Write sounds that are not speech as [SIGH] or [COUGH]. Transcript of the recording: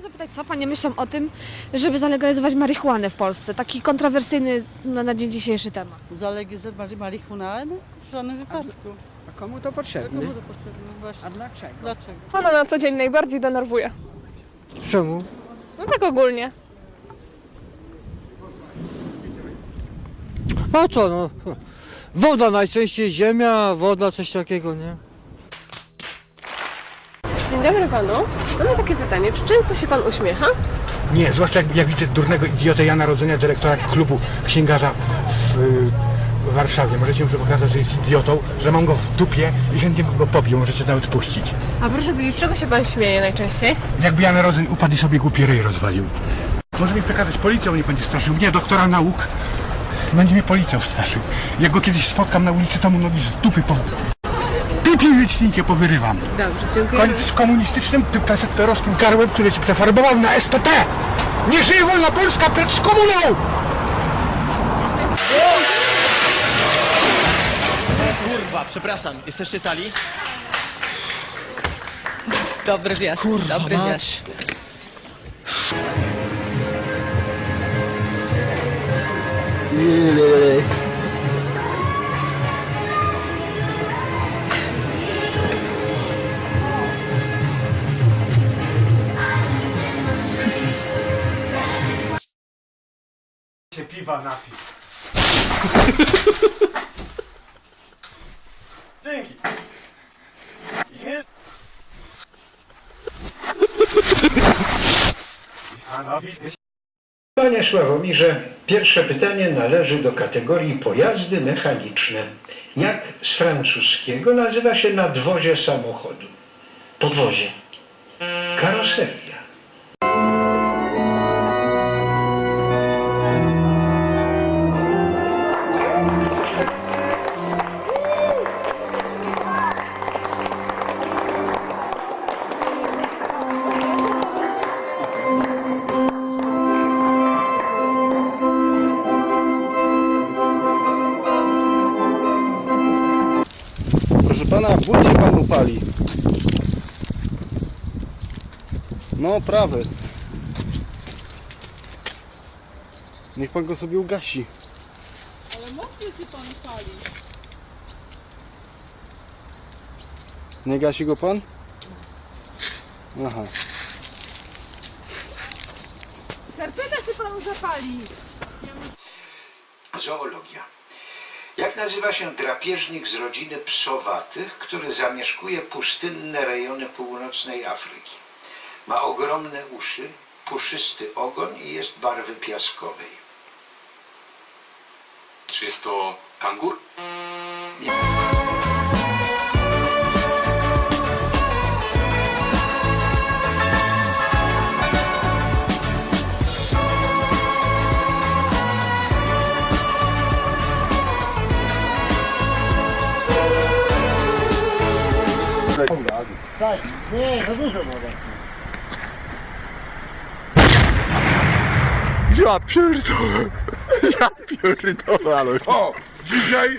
Chciałam zapytać, co panie myślą o tym, żeby zalegalizować marihuanę w Polsce? Taki kontrowersyjny no, na dzień dzisiejszy temat. Zalegalizować marihuanę? W żadnym wypadku. A komu to potrzebne? Komu to potrzebne? Właśnie. A dlaczego? Dlaczego? Pana na co dzień najbardziej denerwuje? Czemu? No tak ogólnie. A co no? Woda najczęściej ziemia, woda, coś takiego, nie? Dzień dobry panu. Mamy takie pytanie, czy często się pan uśmiecha? Nie, zwłaszcza jak, jak widzę durnego idiotę Jana Rodzenia, dyrektora klubu księgarza w, y, Warszawie. Możecie mu pokazać, że jest idiotą, że mam go w dupie i chętnie go pobił, możecie nawet puścić. A proszę powiedzieć, czego się pan śmieje najczęściej? Jakby Jan Rodzeń upadł i sobie głupi ryj rozwalił. Może mi przekazać policją, nie będzie straszył. Nie, doktora nauk będzie mnie policją straszył. Jak go kiedyś spotkam na ulicy, to mu nogi z dupy po... Pipi wycincie powyrywam. Dobrze, dziękuję. Koniec z komunistycznym, PZPR-owskim karłem, który się przefarbował na SPT! Nie żyje wolna Polska, precz z komuną! Kurwa, przepraszam, jesteście sali? Dobry wiatr, dobry wiatr. się piwa napi. Dzięki. Jest. Panie Sławomirze, pierwsze pytanie należy do kategorii pojazdy mechaniczne. Jak z francuskiego nazywa się nadwozie samochodu? Podwozie. Karoseria. Pana, but się pan upali. No, prawy. Niech pan go sobie ugasi. Ale mocno się pan pali. Nie gasi go pan? Aha. Skarpeta się panu zapali. Zoologia. Jak nazywa się drapieżnik z rodziny psowatych, który zamieszkuje pustynne rejony północnej Afryki? Ma ogromne uszy, puszysty ogon i jest barwy piaskowej. Czy jest to kangur? Ja pierdolę. [LAUGHS] Ja pierdolę, ale... O! Dzisiaj...